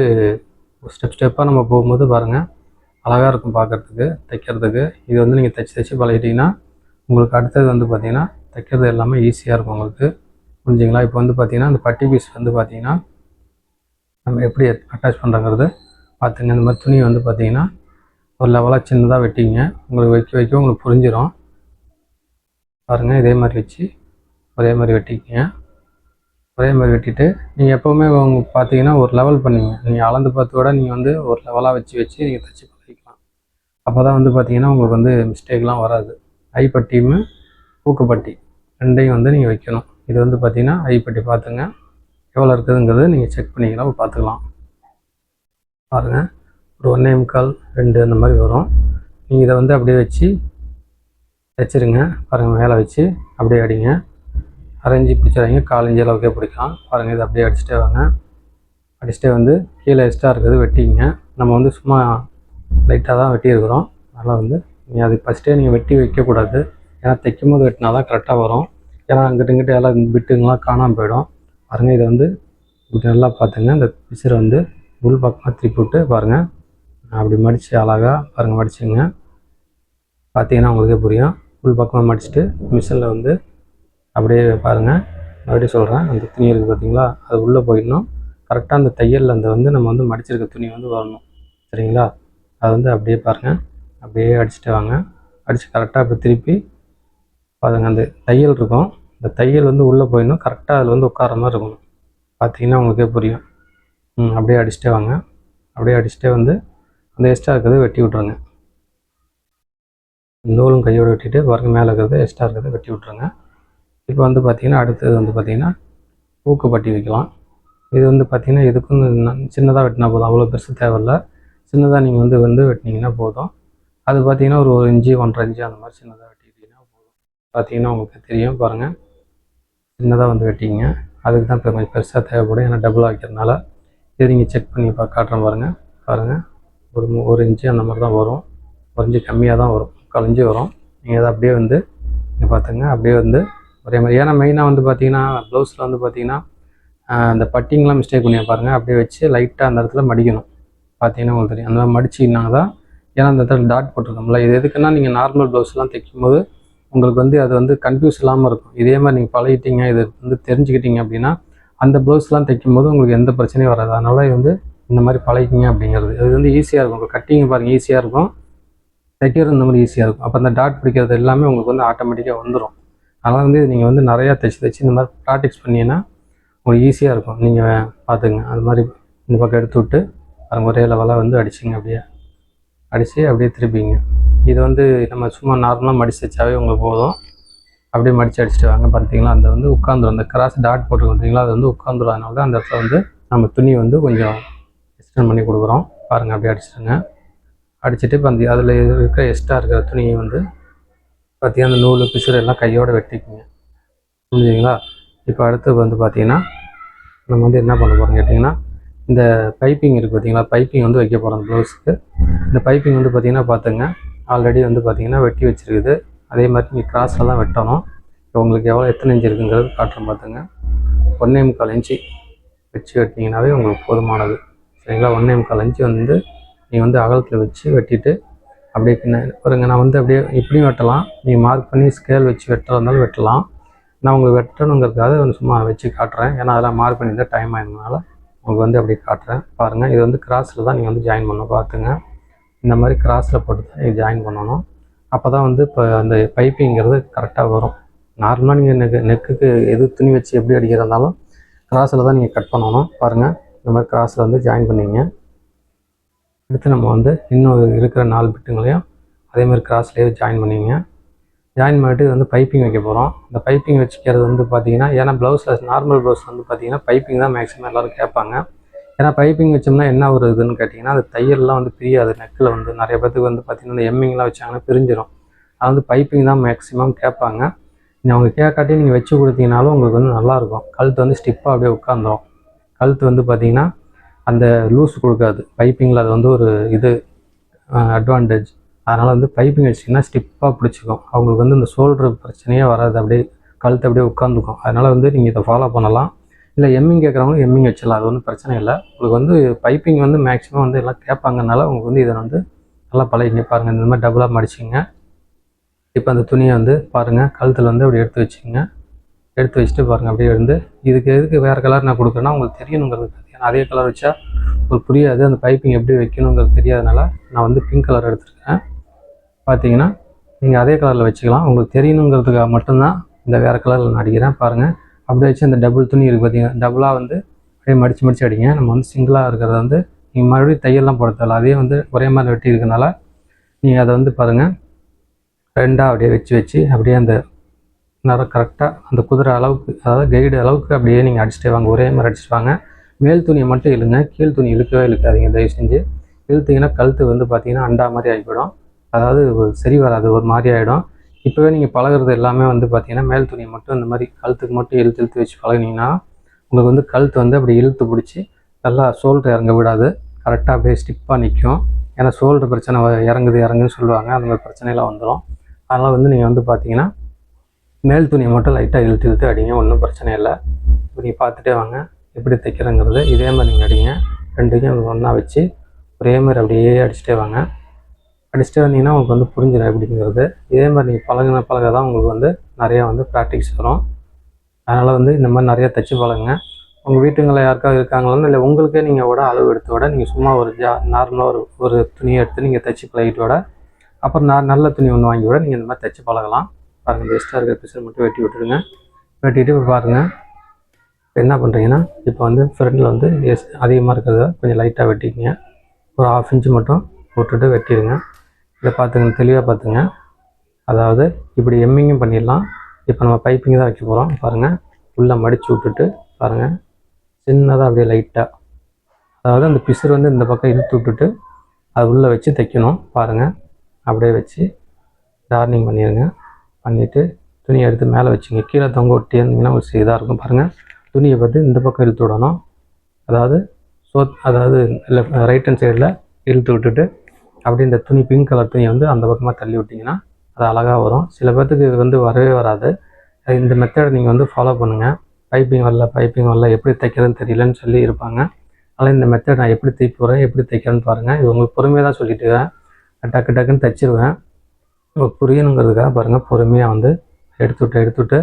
ஸ்டெப் ஸ்டெப்பாக நம்ம போகும்போது பாருங்கள் அழகாக இருக்கும் பார்க்குறதுக்கு தைக்கிறதுக்கு. இது வந்து நீங்கள் தைச்சி தைச்சி பழகிட்டிங்கன்னா உங்களுக்கு அடுத்தது வந்து பார்த்தீங்கன்னா தைக்கிறது எல்லாமே ஈஸியாக இருக்கும் உங்களுக்கு. புரிஞ்சுங்களா? இப்போ வந்து பார்த்திங்கன்னா அந்த பட்டி பீஸ் வந்து பார்த்தீங்கன்னா நம்ம எப்படி அட்டாச் பண்ணுறங்கிறது பார்த்துங்க இந்த மாதிரி துணி வந்து பார்த்தீங்கன்னா ஒரு லெவலாக சின்னதாக வெட்டிங்க. உங்களுக்கு வைக்க வைக்க உங்களுக்கு புரிஞ்சிடும் பாருங்கள் இதே மாதிரி வச்சு ஒரே மாதிரி வெட்டிக்கங்க. ஒரே மாதிரி வெட்டிட்டு நீங்கள் எப்போவுமே உங்க பார்த்தீங்கன்னா ஒரு லெவல் பண்ணீங்க நீங்கள் அளந்து பார்த்து விட நீங்கள் வந்து ஒரு லெவலாக வச்சு வச்சு நீங்கள் தைச்சி பழகிக்கலாம். அப்போ தான் வந்து பார்த்தீங்கன்னா உங்களுக்கு வந்து மிஸ்டேக்லாம் வராது. ஐப்பட்டியும் ஊக்குப்பட்டி ரெண்டையும் வந்து நீங்கள் வைக்கணும். இது வந்து பார்த்தீங்கன்னா ஐப்பட்டி பார்த்துங்க எவ்வளோ இருக்குதுங்கிறது நீங்கள் செக் பண்ணிக்கலாம் பார்த்துக்கலாம் பாருங்கள் ஒரு ஒன்றே முக்கால் ரெண்டு அந்த மாதிரி வரும். நீங்கள் இதை வந்து அப்படியே வச்சு தைச்சிருங்க பாருங்கள் மேலே வச்சு அப்படியே அடிங்க. அரைஞ்சி பிடிச்சிடாங்க காலஞ்சி அளவுக்கே பிடிக்கலாம். பாருங்கள் இதை அப்படியே அடிச்சுட்டே வாங்க. அடிச்சுட்டே வந்து கீழே எக்ஸ்ட்ரா இருக்கிறது வெட்டிங்க. நம்ம வந்து சும்மா லைட்டாக தான் வெட்டியிருக்கிறோம். அதனால் வந்து நீங்கள் அது ஃபஸ்ட்டே நீங்கள் வெட்டி வைக்கக்கூடாது. ஏன்னா தைக்கும் போது வெட்டினா தான் கரெக்டாக வரும். ஏன்னா அங்கிட்ட இங்கிட்ட எல்லாம் பிட்டுங்கெல்லாம் காணாமல் போயிடும். பாருங்கள் இதை வந்து இப்படி நல்லா பார்த்துங்க. இந்த பிசரை வந்து உள் பக்கமாக திருப்பி விட்டு பாருங்கள் அப்படி மடித்து அழகாக பாருங்கள் மடிச்சுங்க. பார்த்தீங்கன்னா உங்களுக்கே புரியும். உள் பக்கமாக மடிச்சுட்டு மிஷினில் வந்து அப்படியே பாருங்கள் மறுபடியும் சொல்கிறேன் அந்த துணி இருக்குது பார்த்தீங்களா அது உள்ளே போயிடணும். கரெக்டாக அந்த தையலில் அந்த வந்து நம்ம வந்து மடிச்சிருக்க துணி வந்து வரணும். சரிங்களா? அது வந்து அப்படியே பாருங்கள் அப்படியே அடிச்சுட்டு வாங்க. அடித்து கரெக்டாக அப்படி திருப்பி பாருங்கள் அந்த தையல் இருக்கும். இந்த தையல் வந்து உள்ளே போயிடணும். கரெக்டாக அதில் வந்து உட்கார மாதிரி இருக்கணும். பார்த்தீங்கன்னா உங்களுக்கே புரியும். ம் அப்படியே அடிச்சுட்டே வாங்க. அப்படியே அடிச்சுட்டே வந்து அந்த எக்ஸ்ட்ரா இருக்கிறத வெட்டி விட்ருங்க நூலும் கையோடு வெட்டிட்டு பாருங்க மேலே இருக்கிறத எக்ஸ்ட்ரா இருக்கிறத வெட்டி விட்ருங்க இப்போ வந்து பார்த்தீங்கன்னா அடுத்தது வந்து பார்த்தீங்கன்னா ஊக்கு பட்டி வைக்கலாம். இது வந்து பார்த்தீங்கன்னா இதுக்கும் சின்னதாக வெட்டினா போதும். அவ்வளோ பெருசு தேவையில்ல. சின்னதாக நீங்கள் வந்து வந்து வெட்டினீங்கன்னா போதும். அது பார்த்தீங்கன்னா ஒரு ஒரு இன்ச்சு ஒன்றரை இன்ச்சு அந்த மாதிரி சின்னதாக வெட்டிக்கிட்டிங்கன்னா போதும். பார்த்தீங்கன்னா உங்களுக்கு தெரியும். பாருங்கள் சின்னதாக வந்து வெட்டிங்க. அதுக்கு தான் இப்போ கொஞ்சம் பெருசாக தேவைப்படும். ஏன்னா டபுளாக வைக்கிறதுனால இது நீங்கள் செக் பண்ணி பா காட்டுறேன் பாருங்கள் பாருங்கள் ஒரு ஒரு இன்ச்சு அந்த மாதிரி தான் வரும். ஒரு இன்ச்சு கம்மியாக தான் வரும். கலைஞ்சி வரும். நீங்கள் அதை அப்படியே வந்து இங்கே பார்த்துங்க அப்படியே வந்து ஒரே மாதிரி. ஏன்னா மெயினாக வந்து பார்த்தீங்கன்னா ப்ளவுஸில் வந்து பார்த்தீங்கன்னா அந்த பட்டிங்லாம் மிஸ்டேக் பண்ணி பாருங்கள் அப்படியே வச்சு லைட்டாக அந்த இடத்துல மடிக்கணும். பார்த்தீங்கன்னா உங்களுக்கு தெரியும். அந்த மாதிரி மடிச்சிங்கன்னா தான் ஏன்னா அந்த இடத்துல டாட் போட்டிருக்கோம்ல. இது எதுக்குன்னா நீங்கள் நார்மல் ப்ளவுஸ்லாம் தைக்கும் போது உங்களுக்கு வந்து அது வந்து கன்ஃபியூஸ் இல்லாமல் இருக்கும். இதே மாதிரி நீங்கள் பழகிட்டீங்க இது வந்து தெரிஞ்சுக்கிட்டீங்க அப்படின்னா அந்த ப்ளவுஸ்லாம் தைக்கும் போது உங்களுக்கு எந்த பிரச்சனையும் வராது. அதனால் வந்து இந்த மாதிரி பழகிக்கிங்க அப்படிங்கிறது. இது வந்து ஈஸியாக இருக்கும். உங்கள் கட்டிங் பாருங்கள் ஈஸியாக இருக்கும். தைக்கிறது இந்த மாதிரி ஈஸியாக இருக்கும். அப்போ அந்த டாட் பிடிக்கிறது எல்லாமே உங்களுக்கு வந்து ஆட்டோமேட்டிக்காக வந்துடும் அதனால் வந்து நீங்கள் வந்து நிறையா தைச்சு தைச்சு இந்த மாதிரி ப்ராக்டிஸ் பண்ணீங்கன்னா உங்களுக்கு ஈஸியாக இருக்கும். நீங்கள் பார்த்துங்க அது மாதிரி இந்த பக்கம் எடுத்து விட்டு பாருங்க ஒரே லெவலாக வந்து அடிச்சிங்க. அப்படியே அடித்து அப்படியே திருப்பிங்க. இது வந்து நம்ம சும்மா நார்மலாக மடிச்சு வச்சாவே உங்களுக்கு போதும். அப்படியே மடித்து அடிச்சுட்டு வாங்க. பார்த்தீங்களா? அந்த வந்து உட்காந்துரும் அந்த கிராஸ் டாட் போட்டு பார்த்தீங்களா? அது வந்து உட்காந்துரும் அதனால தான் அந்த இடத்துல வந்து நம்ம துணி வந்து கொஞ்சம் எக்ஸ்டெண்ட் பண்ணி கொடுக்குறோம். பாருங்கள் அப்படியே அடிச்சிடுங்க. அடிச்சுட்டு இப்போ அந்த அதில் இருக்கிற எக்ஸ்ட்ரா இருக்கிற துணியை வந்து பார்த்தீங்கன்னா அந்த நூல் பிசுறு எல்லாம் கையோடு வெட்டிக்குங்க. புரிஞ்சுங்களா இப்போ அடுத்து வந்து பார்த்தீங்கன்னா நம்ம வந்து என்ன பண்ண போகிறோம் கேட்டிங்கன்னா இந்த பைப்பிங் இருக்குது பார்த்தீங்களா பைப்பிங் வந்து வைக்க போகிறோம் ப்ளவுஸுக்கு இந்த பைப்பிங் வந்து பார்த்தீங்கன்னா பார்த்துங்க ஆல்ரெடி வந்து பார்த்திங்கன்னா வெட்டி வச்சிருக்குது. அதே மாதிரி நீங்கள் கிராஸில் வெட்டணும். இப்போ உங்களுக்கு எவ்வளோ எத்தனை இன்ச்சு இருக்குங்கிறது காட்டுறோம் பார்த்துங்க. ஒன்றே முக்கால் இன்ச்சு வச்சு வெட்டிங்கனாவே உங்களுக்கு போதுமானது. சரிங்களா? ஒன்றே முக்கால் இன்ச்சு வந்து நீங்கள் வந்து அகலத்தில் வச்சு வெட்டிட்டு அப்படியே பின்ன பாருங்க நான் வந்து அப்படியே இப்படியும் வெட்டலாம். நீங்கள் மார்க் பண்ணி ஸ்கேல் வச்சு வெட்டுறதா இருந்தாலும் வெட்டலாம். நான் உங்களுக்கு வெட்டணுங்கிறதுக்காக வந்து சும்மா வச்சு காட்டுறேன். ஏன்னா அதெல்லாம் மார்க் பண்ணியிருந்தால் டைம் ஆயிருந்தனால உங்களுக்கு வந்து அப்படியே காட்டுறேன். பாருங்கள் இது வந்து கிராஸில் தான் நீங்கள் வந்து ஜாயின் பண்ணணும். பார்த்துங்க. இந்த மாதிரி கிராஸில் போட்டு தான் நீங்கள் ஜாயின் பண்ணணும். அப்போ தான் வந்து இப்போ அந்த பைப்பிங்கிறது கரெக்டாக வரும். நார்மலாக நீங்கள் நெக்கு நெக்குக்கு எது துணி வச்சு எப்படி அடிக்கிறதாலும் இருந்தாலும் கிராஸில் தான் நீங்கள் கட் பண்ணணும். பாருங்கள் இந்த மாதிரி கிராஸில் வந்து ஜாயின் பண்ணிங்க. அடுத்து நம்ம வந்து இன்னும் இருக்கிற நாலு பிட்டுங்களையும் அதே மாதிரி கிராஸ்லேயே ஜாயின் பண்ணிங்க ஜாயின் பண்ணிட்டு இது வந்து பைப்பிங் வைக்க போகிறோம் இந்த பைப்பிங் வச்சுக்கிறது வந்து பார்த்தீங்கன்னா ஏன்னா ப்ளவுஸில் நார்மல் ப்ளவுஸ் வந்து பார்த்தீங்கன்னா பைப்பிங் தான் மேக்ஸிமம் எல்லோரும் கேட்பாங்க. ஏன்னா பைப்பிங் வச்சோம்னா என்ன ஒரு இதுன்னு கேட்டிங்கன்னா அந்த தையல்லாம் வந்து பிரியாது. நெக்கில் வந்து நிறைய பேத்துக்கு வந்து பார்த்தீங்கன்னா இந்த எம்மிங்லாம் வச்சாங்கன்னா பிரிஞ்சிடும் அது வந்து பைப்பிங் தான் மேக்ஸிமம் கேட்பாங்க. நீங்கள் அவங்க கேட்காட்டி நீங்கள் வச்சு கொடுத்தீங்கனாலும் உங்களுக்கு வந்து நல்லாயிருக்கும் கழுத்து வந்து ஸ்டிப்பாக அப்படியே உட்காந்துரும் கழுத்து வந்து பார்த்திங்கன்னா அந்த லூஸ் கொடுக்காது. பைப்பிங்கில் அது வந்து ஒரு இது அட்வான்டேஜ் அதனால் வந்து பைப்பிங் அடிச்சிங்கன்னா ஸ்டிப்பாக பிடிச்சிக்கும். அவங்களுக்கு வந்து இந்த ஷோல்டர் பிரச்சனையே வராது. அப்படியே கழுத்து அப்படியே உட்காந்துக்கும் அதனால் வந்து நீங்கள் இதை ஃபாலோ பண்ணலாம். இல்லை எம்மிங் கேட்குறவங்களும் எம்மிங் வச்சிடலாம். அது ஒன்றும் பிரச்சனை இல்லை. உங்களுக்கு வந்து பைப்பிங் வந்து மேக்ஸிமம் வந்து எல்லாம் கேட்பாங்கனால உங்களுக்கு வந்து இதை வந்து நல்லா பழகிங்க. பாருங்கள் இந்த மாதிரி டபுளாக மடிச்சிங்க. இப்போ அந்த துணியை வந்து பாருங்கள் கழுத்தில் வந்து அப்படி எடுத்து வச்சுக்கோங்க. எடுத்து வச்சுட்டு பாருங்கள் அப்படியே இருந்து இதுக்கு எதுக்கு வேறு கலர் நான் கொடுக்குறேன்னா உங்களுக்கு தெரியணுங்கிறது ஏன்னா அதே கலர் வச்சா உங்களுக்கு புரியாது. அந்த பைப்பிங் எப்படி வைக்கணுங்கிறது தெரியாதனால நான் வந்து பிங்க் கலர் எடுத்துருக்கேன். பார்த்தீங்கன்னா நீங்கள் அதே கலரில் வச்சுக்கலாம். உங்களுக்கு தெரியணுங்கிறதுக்காக மட்டும்தான் இந்த வேறு கலரில் நான் அடிக்கிறேன். பாருங்கள் அப்படியே வச்சு அந்த டபுள் துணி இருக்குது பார்த்தீங்கன்னா டபுளாக வந்து அப்படியே மடித்து மடித்து அடிங்க. நம்ம வந்து சிங்கிளாக இருக்கிறத வந்து நீங்கள் மறுபடியும் தையல்லாம் போட அதே வந்து ஒரே மாதிரி வெட்டி இருக்கனால நீங்கள் அதை வந்து பாருங்கள் ரெண்டாக அப்படியே வச்சு வச்சு அப்படியே அந்த நேரம் கரெக்டாக அந்த குதிரை அளவுக்கு அதாவது கைடு அளவுக்கு அப்படியே நீங்கள் அடிச்சுட்டு வாங்க. ஒரே மாதிரி அடிச்சுட்டு வாங்க. மேல் துணியை மட்டும் இழுங்க கீழ் துணி இழுக்கவே இழுக்காதீங்க. தயவு செஞ்சு. இழுத்தீங்கன்னா கழுத்து வந்து பார்த்தீங்கன்னா அண்டா மாதிரி ஆகிப்போயிடும் அதாவது சரி வராது ஒரு மாதிரி ஆகிடும். இப்போவே நீங்கள் பழகுறது எல்லாமே வந்து பார்த்தீங்கன்னா மேல் துணியை மட்டும் இந்த மாதிரி கழுத்துக்கு மட்டும் இழுத்து இழுத்து வச்சு பழகினீங்கன்னா உங்களுக்கு வந்து கழுத்து வந்து அப்படி இழுத்து பிடிச்சி நல்லா சோல்ட்ரு இறங்க விடாது. கரெக்டாக அப்படியே ஸ்டிப்பாக நிற்கும் ஏன்னா ஷோல்டர் பிரச்சனை இறங்குது இறங்குன்னு சொல்லுவாங்க. அந்த மாதிரி பிரச்சனைலாம் வந்துடும் அதனால் வந்து நீங்கள் வந்து பார்த்தீங்கன்னா மேல் துணியை மட்டும் லைட்டாக இழுத்து இழுத்து அடிங்க. ஒன்றும் பிரச்சனை இல்லை. நீங்கள் பார்த்துட்டே வாங்க. எப்படி தைக்கிறேங்கிறது இதே மாதிரி நீங்கள் அடிங்க. ரெண்டுத்தையும் ஒன்றா வச்சு ஒரே மாதிரி அப்படியே அடிச்சுட்டே வாங்க. அடிச்சுட்டே வந்தீங்கன்னா உங்களுக்கு வந்து புரிஞ்சிடும் எப்படிங்கிறது. இதே மாதிரி நீங்கள் பழகுன பழக தான் உங்களுக்கு வந்து நிறையா வந்து ப்ராக்டிஸ் வரும். அதனால் வந்து இந்த மாதிரி நிறையா தைச்சு பழகுங்க. உங்கள் வீட்டுங்களில் யாருக்காவது இருக்காங்களான்னு இல்லை உங்களுக்கே நீங்கள் விட அளவு எடுத்து விட நீங்கள் சும்மா ஒரு ஜா நார்மலாக ஒரு ஒரு துணியை எடுத்து நீங்கள் தைச்சு பழகிட்டு விட அப்புறம் நான் நல்ல துணி ஒன்று வாங்கி விட நீங்கள் இந்த மாதிரி தைச்சு பழகலாம். பாருங்கள் பெஸ்ட்டாக இருக்கிற பீஸை மட்டும் வெட்டி விட்டுருங்க வெட்டிட்டு பாருங்கள் என்ன பண்ணுறீங்கன்னா இப்போ வந்து ஃப்ரண்டில் வந்து எஸ் அதிகமாக இருக்கிறத கொஞ்சம் லைட்டாக வெட்டிக்கிங்க. ஒரு ஆஃப் இன்ச்சு மட்டும் விட்டுட்டு வெட்டிடுங்க. இதை பார்த்துங்க தெளிவாக பார்த்துங்க அதாவது இப்படி எம்மிங்கும் பண்ணிடலாம். இப்போ நம்ம பைப்பிங் தான் வைக்க போகிறோம் பாருங்கள் உள்ளே மடித்து விட்டுட்டு பாருங்கள் சின்னதாக அப்படியே லைட்டாக அதாவது அந்த பிசுறு வந்து இந்த பக்கம் இழுத்து விட்டுட்டு அது உள்ளே வச்சு தைக்கணும். பாருங்கள் அப்படியே வச்சு டார்னிங் பண்ணிடுங்க. பண்ணிவிட்டு துணியை எடுத்து மேலே வச்சுங்க. கீழே தொங்க ஒட்டி இருந்தீங்கன்னா ஒரு இதாக இருக்கும். பாருங்கள் துணியை பார்த்து இந்த பக்கம் இழுத்து விடணும். அதாவது சோ அதாவது லெஃப்ட் ரைட் ஹேண்ட் சைடில் இழுத்து விட்டுட்டு அப்படியே இந்த துணி பிங்க் கலர் துணியை வந்து அந்த பக்கமாக தள்ளி விட்டிங்கன்னா அது அழகாக வரும். சில பேர்த்துக்கு இது வந்து வரவே வராது. இந்த மெத்தடை நீங்கள் வந்து ஃபாலோ பண்ணுங்கள் பைப்பிங் வரல பைப்பிங் வரல எப்படி தைக்கிறதுன்னு தெரியலன்னு சொல்லி இருப்பாங்க. அதனால் இந்த மெத்தட் நான் எப்படி தைக்க போகிறேன் எப்படி தைக்கிறேன்னு பாருங்கள் இது உங்களுக்கு பொறுமையாக தான் சொல்லிட்டு இருக்கேன். டக்கு டக்குன்னு தைச்சிருவேன். உங்களுக்கு புரியணுங்கிறதுக்காக பாருங்கள் பொறுமையாக வந்து எடுத்துவிட்டு எடுத்துவிட்டு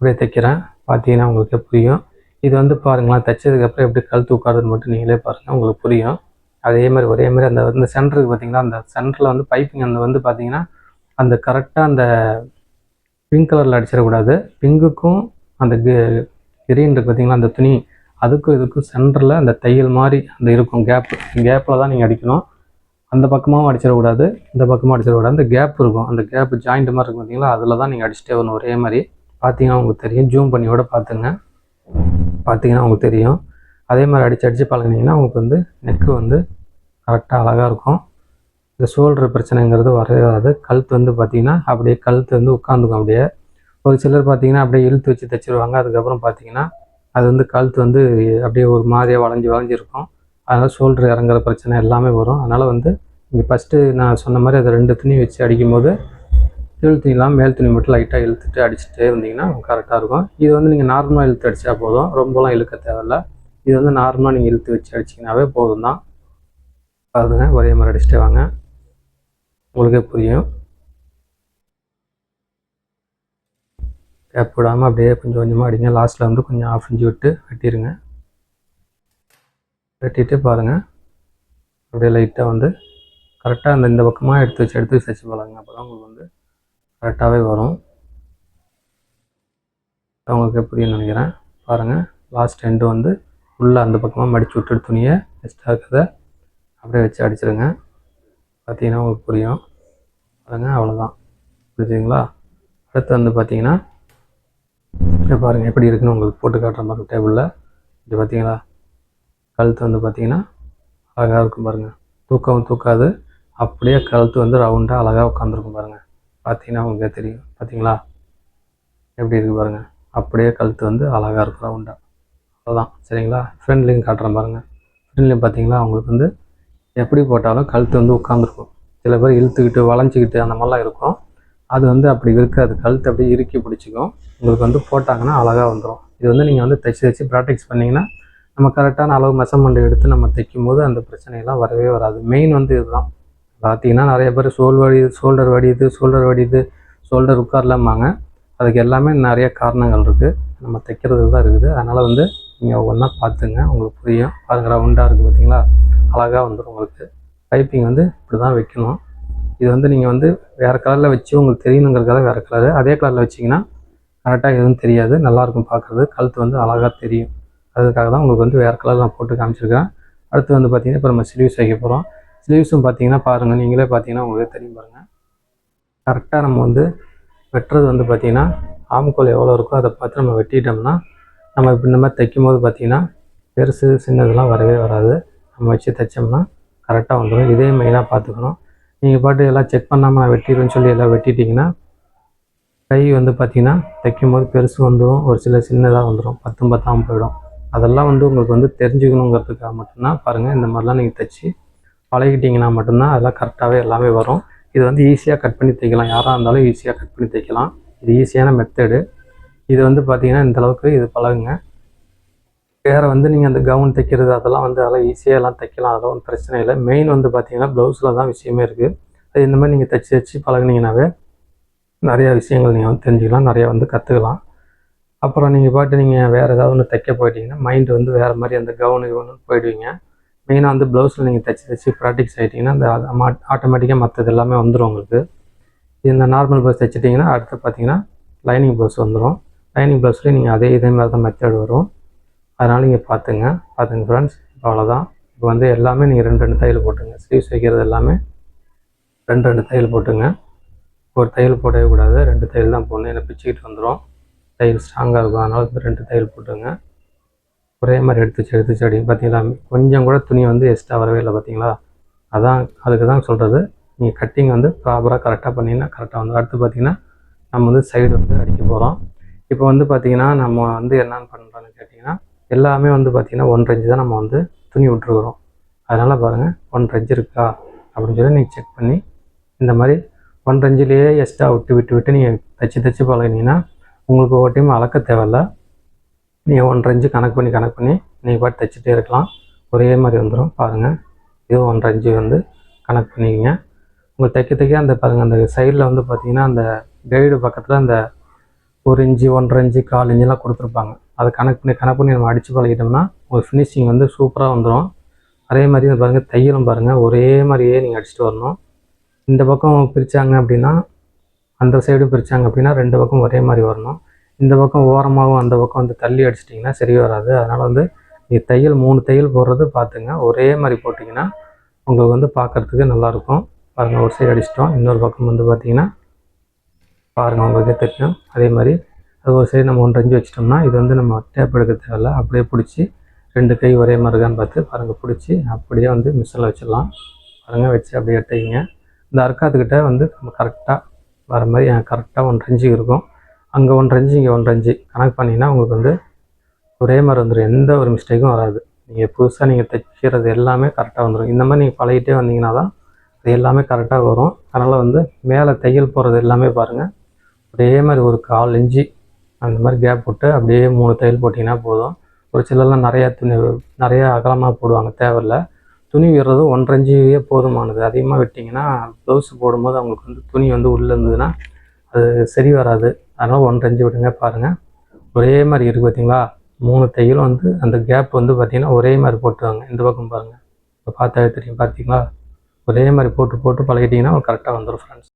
அப்படியே தைக்கிறேன். பார்த்தீங்கன்னா உங்களுக்கு புரியும். இது வந்து பாருங்களேன் தைச்சதுக்கப்புறம் எப்படி கழுத்து தூக்காதுன்னு மட்டும் நீங்களே பாருங்கள் உங்களுக்கு புரியும். அதே மாதிரி ஒரே மாதிரி அந்த இந்த சென்டருக்கு பார்த்தீங்கன்னா அந்த சென்டரில் வந்து பைப்பிங் அந்த வந்து பார்த்தீங்கன்னா அந்த கரெக்டாக அந்த பிங்க் கலரில் அடிச்சிடக்கூடாது. பிங்குக்கும் அந்த கிரீன் இருக்கு பார்த்தீங்களா அந்த துணி அதுக்கும் இதுக்கும் சென்டரில் அந்த தையல் மாதிரி அந்த இருக்கும் கேப் கேப்பில் தான் நீங்கள் அடிக்கணும். அந்த பக்கமாகவும் அடிச்சிடக்கூடாது இந்த பக்கமும் அடிச்சிடக்கூடாது. அந்த கேப் இருக்கும். அந்த கேப் ஜாயிண்ட் மாதிரி இருக்கும் பார்த்தீங்களா அதில் தான் நீங்கள் அடிச்சிட்டே வரணும் ஒரே மாதிரி. பார்த்தீங்கன்னா உங்களுக்கு தெரியும். ஜூம் பண்ணி கூட பார்த்துங்க பார்த்தீங்கன்னா உங்களுக்கு தெரியும். அதே மாதிரி அடித்து அடித்து பழகினீங்கன்னா உங்களுக்கு வந்து நெக்கு வந்து கரெக்டாக அழகாக இருக்கும். இந்த ஷோல்டர் பிரச்சனைங்கிறது வரவே வராது. கழுத்து வந்து பார்த்தீங்கன்னா அப்படியே கழுத்து வந்து உட்காந்துக்கும் அப்படியே. ஒரு சிலர் பார்த்தீங்கன்னா அப்படியே இழுத்து வச்சு தைச்சிருவாங்க. அதுக்கப்புறம் பார்த்தீங்கன்னா அது வந்து கழுத்து வந்து அப்படியே ஒரு மாதிரியாக வளைஞ்சு வளைஞ்சிருக்கும் அதனால் ஷோல்டர் இறங்குற பிரச்சனை எல்லாமே வரும். அதனால் வந்து நீங்கள் ஃபஸ்ட்டு நான் சொன்ன மாதிரி அதை ரெண்டு துணி வச்சு அடிக்கும்போது இழுத்து இல்லாமல் மேல் துணி மட்டும் லைட்டாக இழுத்துட்டு அடிச்சுட்டே இருந்தீங்கன்னா கரெக்டாக இருக்கும். இது வந்து நீங்கள் நார்மலாக இழுத்து அடித்தா போதும். ரொம்பலாம் இழுக்க தேவையில்ல. இது வந்து நார்மலாக நீங்கள் இழுத்து வச்சு அடிச்சிங்கனாவே போதும் தான் பாருங்க ஒரே மாதிரி அடிச்சுட்டே வாங்க. உங்களுக்கே புரியும். கேப் விடாமல் அப்படியே கொஞ்சம் கொஞ்சமாக அடிங்க. லாஸ்ட்டில் வந்து கொஞ்சம் ஆஃப் இன்ச்சு விட்டு வெட்டிடுங்க வெட்டிட்டு பாருங்கள் அப்படியே லைட்டாக வந்து கரெக்டாக அந்த இந்த பக்கமாக எடுத்து வச்சு எடுத்து வச்சு வச்சு பழகுங்க அப்போ தான் உங்களுக்கு வந்து கரெக்டாகவே வரும். உங்களுக்கு புரியும் நினைக்கிறேன். பாருங்கள் லாஸ்ட் எண்டு வந்து உள்ளே அந்த பக்கமாக மடித்து விட்டுட்டு துணியை எக்ஸ்ட்ரா இருக்கிறத அப்படியே வச்சு அடிச்சிடுங்க பார்த்தீங்கன்னா உங்களுக்கு புரியும். பாருங்கள் அவ்வளோதான் புரிஞ்சுங்களா அடுத்து வந்து பார்த்தீங்கன்னா இதை பாருங்கள் எப்படி இருக்குன்னு உங்களுக்கு போட்டு காட்டுற மாதிரி டேபிளில் இது பார்த்தீங்களா? கழுத்து வந்து பார்த்தீங்கன்னா அழகாக இருக்கும் பாருங்கள் தூக்கவும் தூக்காது. அப்படியே கழுத்து வந்து ரவுண்டாக அழகாக உட்காந்துருக்கும் பாருங்கள் பார்த்தீங்கன்னா உங்களுக்கு தெரியும். பார்த்தீங்களா? எப்படி இருக்குது பாருங்கள் அப்படியே கழுத்து வந்து அழகாக இருக்கும் உண்டா. அவ்வளோதான் சரிங்களா? ஃப்ரெண்ட்லேயும் காட்டுறேன் பாருங்கள் ஃப்ரெண்ட்லேயும் பார்த்தீங்களா? உங்களுக்கு வந்து எப்படி போட்டாலும் கழுத்து வந்து உட்காந்துருக்கும் சில பேர் இழுத்துக்கிட்டு வளைஞ்சிக்கிட்டு அந்த மாதிரிலாம் இருக்கும். அது வந்து அப்படி இருக்காது. கழுத்து அப்படியே இறுக்கி பிடிச்சிக்கும். உங்களுக்கு வந்து போட்டாங்கன்னா அழகாக வந்துடும் இது வந்து நீங்கள் வந்து தைச்சி தைச்சி ப்ராக்டிஸ் பண்ணிங்கன்னா நம்ம கரெக்டான அளவு மெஷர்மெண்ட் எடுத்து நம்ம தைக்கும் போது அந்த பிரச்சனையெல்லாம் வரவே வராது. மெயின் வந்து இதுதான். பார்த்தீங்கன்னா நிறைய பேர் சோல் வடியுது ஷோல்டர் வடியுது ஷோல்டர் வடியுது ஷோல்டர் உட்காரலாமாங்க அதுக்கு எல்லாமே நிறைய காரணங்கள் இருக்குது நம்ம தைக்கிறது தான் இருக்குது. அதனால் வந்து நீங்கள் ஒவ்வொன்றா பார்த்துங்க. உங்களுக்கு புரியும். பாருங்கிற ரவுண்டாக இருக்குது பார்த்தீங்களா அழகாக வந்துடும் உங்களுக்கு. பைப்பிங் வந்து இப்படி தான் வைக்கணும். இது வந்து நீங்கள் வந்து வேறு கலரில் வச்சு உங்களுக்கு தெரியணுங்கிறதுக்காக வேறு கலரு அதே கலரில் வச்சிங்கன்னா கரெக்டாக எதுவும் தெரியாது. நல்லாயிருக்கும் பார்க்குறது. கழுத்து வந்து அழகாக தெரியும். அதுக்காக தான் உங்களுக்கு வந்து வேறு கலர் நான் போட்டு காமிச்சிருக்கேன் அடுத்து வந்து பார்த்தீங்கன்னா இப்போ நம்ம ஸ்லீவ்ஸ் வைக்க போகிறோம் ஸ்லீவ்ஸும் பார்த்தீங்கன்னா பாருங்கள் நீங்களே பார்த்தீங்கன்னா உங்களுக்கு தெரியும் பாருங்கள் கரெக்டாக நம்ம வந்து வெட்டுறது வந்து பார்த்திங்கன்னா ஆம்கோல் எவ்வளோ இருக்கோ அதை பார்த்து நம்ம வெட்டிட்டோம்னா நம்ம இப்படி இந்த மாதிரி தைக்கும் போது பார்த்தீங்கன்னா பெருசு சின்னதெல்லாம் வரவே வராது. நம்ம வச்சு தைச்சோம்னா கரெக்டாக வந்துடும் இதே மெயினாக பார்த்துக்கணும். நீங்கள் பாட்டு எல்லாம் செக் பண்ணாமல் நான் வெட்டிடுவேன்னு சொல்லி எல்லாம் வெட்டிட்டிங்கன்னா கை வந்து பார்த்திங்கன்னா தைக்கும் போது பெருசு வந்துடும் ஒரு சில சின்னதாக வந்துடும் பத்தும் பத்தாமல் போயிடும். அதெல்லாம் வந்து உங்களுக்கு வந்து தெரிஞ்சுக்கணுங்கிறதுக்காக மட்டும்தான் பாருங்கள் இந்த மாதிரிலாம் நீங்கள் தைச்சி பழகிட்டிங்கன்னா மட்டும்தான் அதெல்லாம் கரெக்டாகவே எல்லாமே வரும். இது வந்து ஈஸியாக கட் பண்ணி தைக்கலாம் யாராக இருந்தாலும் ஈஸியாக கட் பண்ணி தைக்கலாம் இது ஈஸியான மெத்தடு இது வந்து பார்த்திங்கன்னா இந்த அளவுக்கு இது பழகுங்க. வேறு வந்து நீங்கள் அந்த கவுன் தைக்கிறது அதெல்லாம் வந்து அதெல்லாம் ஈஸியாக எல்லாம் தைக்கலாம். அதெல்லாம் ஒன்றும் பிரச்சனை இல்லை. மெயின் வந்து பார்த்திங்கன்னா ப்ளவுஸில் தான் விஷயமே இருக்குது அது இந்த மாதிரி நீங்கள் தைச்சி தைச்சி பழகுனீங்கன்னாவே நிறையா விஷயங்கள் நீங்கள் வந்து தெரிஞ்சுக்கலாம். நிறையா வந்து கற்றுக்கலாம் அப்புறம் நீங்கள் பாட்டு நீங்கள் வேறு ஏதாவது ஒன்று தைக்க போயிட்டீங்கன்னா மைண்டு வந்து வேறு மாதிரி அந்த கவுனு கவுனு போயிடுவீங்க. மெயினாக வந்து ப்ளவுஸில் நீங்கள் தைச்சி தைச்சி ப்ராக்டிக்ஸ் ஆகிட்டிங்கன்னா அந்த ஆட்டோமேட்டிக்காக மற்றது எல்லாமே வந்துடும் உங்களுக்கு. இந்த நார்மல் ப்ளவுஸ் தைச்சிட்டிங்கன்னா அடுத்து பார்த்தீங்கன்னா லைனிங் ப்ளவுஸ் வந்துடும் லைனிங் ப்ளவுஸ்லேயும் நீங்கள் அதே இதே மாதிரி தான் மெத்தட் வரும். அதனால் நீங்கள் பார்த்துங்க பார்த்துங்க ஃப்ரெண்ட்ஸ் அவ்வளோதான் இப்போ வந்து எல்லாமே நீங்கள் ரெண்டு ரெண்டு தையல் போட்டுங்க. ஸ்லீவ்ஸ் வைக்கிறது எல்லாமே ரெண்டு ரெண்டு தையல் போட்டுங்க. ஒரு தையல் போடவே கூடாது. ரெண்டு தையல் தான் போடணும். ஏன்னா பிச்சுக்கிட்டு வந்துடும் தையல் ஸ்ட்ராங்காக இருக்கும். அதனால் வந்து ரெண்டு தையல் போட்டுங்க. ஒரே மாதிரி எடுத்துச்சு எடுத்துச்சு அப்படின்னு பார்த்தீங்களா கொஞ்சம் கூட துணி வந்து எக்ஸ்ட்ரா வரவே இல்லை பார்த்தீங்களா? அதான் அதுக்கு தான் சொல்கிறது நீங்கள் கட்டிங் வந்து ப்ராப்பராக கரெக்டாக பண்ணிங்கன்னா கரெக்டாக வந்து அடுத்து பார்த்தீங்கன்னா நம்ம வந்து சைடு வந்து அடிக்க போகிறோம் இப்போ வந்து பார்த்தீங்கன்னா நம்ம வந்து என்னென்னு பண்ணுறோன்னு கேட்டிங்கன்னா எல்லாமே வந்து பார்த்திங்கன்னா ஒன்றரை இன்ச்சு தான் நம்ம வந்து துணி விட்டுருக்குறோம். அதனால் பாருங்கள் ஒன்றரை இன்ச்சு இருக்கா? அப்படின்னு சொல்லி நீங்கள் செக் பண்ணி இந்த மாதிரி ஒன்றரை இன்ச்சிலேயே எக்ஸ்ட்ரா விட்டு விட்டு விட்டு நீங்கள் தைச்சி தைச்சி பழகினீங்கன்னா உங்களுக்கு ஒவ்வொரு டைம் அளக்க தேவையில்ல. நீங்கள் ஒன்றரை இன்ச்சு கணக்கு பண்ணி கணக்கு பண்ணி நீங்கள் பாட்டு தைச்சிட்டே இருக்கலாம். ஒரே மாதிரி வந்துடும் பாருங்கள் இது ஒன்றரை இன்ச்சு வந்து கணக்கு பண்ணிக்கங்க. உங்கள் தைக்க தைக்க அந்த பாருங்கள் அந்த சைடில் வந்து பார்த்தீங்கன்னா அந்த கைடு பக்கத்தில் அந்த ஒரு இன்ச்சு ஒன்றரை இன்ச்சு கால் இஞ்சிலாம் கொடுத்துருப்பாங்க. அதை கணக்கு பண்ணி கணக்கு பண்ணி நம்ம அடித்து பழகிட்டோம்னா ஒரு ஃபினிஷிங் வந்து சூப்பராக வந்துடும் அதே மாதிரி பாருங்கள் தையலும் பாருங்கள் ஒரே மாதிரியே நீங்கள் அடிச்சுட்டு வரணும். இந்த பக்கம் பிரித்தாங்க அப்படின்னா அந்த சைடும் பிரித்தாங்க அப்படின்னா ரெண்டு பக்கம் ஒரே மாதிரி வரணும். இந்த பக்கம் ஓரமாகவும் அந்த பக்கம் வந்து தள்ளி அடிச்சிட்டிங்கன்னா சரி வராது. அதனால் வந்து நீங்கள் தையல் மூணு தையல் போடுறது பார்த்துங்க ஒரே மாதிரி போட்டிங்கன்னா உங்களுக்கு வந்து பார்க்குறதுக்கு நல்லாயிருக்கும். பாருங்கள் ஒரு சைடு அடிச்சிட்டோம். இன்னொரு பக்கம் வந்து பார்த்தீங்கன்னா பாருங்கள் உங்களுக்கே தெரியும். அதே மாதிரி அது ஒரு சைடு நம்ம ஒன்று அஞ்சு வச்சிட்டோம்னா இது வந்து நம்ம டேப் எடுக்க தேவையில்ல. அப்படியே பிடிச்சி ரெண்டு கை ஒரே மாதிரி இருக்கான்னு பார்த்து பாருங்கள் பிடிச்சி அப்படியே வந்து மிஷினில் வச்சிடலாம். பாருங்கள் வச்சு அப்படியே எட்டைங்க இந்த அர்க்காத்துக்கிட்ட வந்து நம்ம கரெக்டாக வர மாதிரி கரெக்டாக ஒன்றரை இருக்கும். அங்கே ஒன்றரை இன்ச்சு இங்கே ஒன்றரை இன்ச்சு கணக்கு பண்ணிங்கன்னா உங்களுக்கு வந்து ஒரே மாதிரி வந்துடும் எந்த ஒரு மிஸ்டேக்கும் வராது. நீங்கள் புதுசாக நீங்கள் தைக்கிறது எல்லாமே கரெக்டாக வந்துடும் இந்த மாதிரி நீங்கள் பழகிட்டே வந்தீங்கன்னா தான் அது எல்லாமே கரெக்டாக வரும். அதனால் வந்து மேலே தையல் போகிறது எல்லாமே பாருங்கள் ஒரே மாதிரி ஒரு கால் இஞ்சி அந்த மாதிரி கேப் விட்டு அப்படியே மூணு தையல் போட்டிங்கன்னா போதும். ஒரு சிலர்லாம் நிறையா துணி நிறையா அகலமாக போடுவாங்க தேவையில்ல. துணி விடுறது ஒன்றரை இன்ச்சியே போதுமானது. அதிகமாக விட்டிங்கன்னா ப்ளவுஸ் போடும்போது அவங்களுக்கு வந்து துணி வந்து உள்ளே இருந்ததுன்னா அது சரி வராது. அதனால் ஒன்றஞ்சு விடுங்க பாருங்கள் ஒரே மாதிரி இருக்குது பார்த்தீங்களா மூணு தையலும் வந்து அந்த கேப் வந்து பார்த்திங்கன்னா ஒரே மாதிரி போட்டுருவாங்க. இந்த பக்கம் பாருங்கள் இப்போ பார்த்தாவே தெரியும். பார்த்தீங்களா? ஒரே மாதிரி போட்டு போட்டு பழகிட்டிங்கன்னா கரெக்டாக வந்துடும் ஃப்ரெண்ட்ஸ்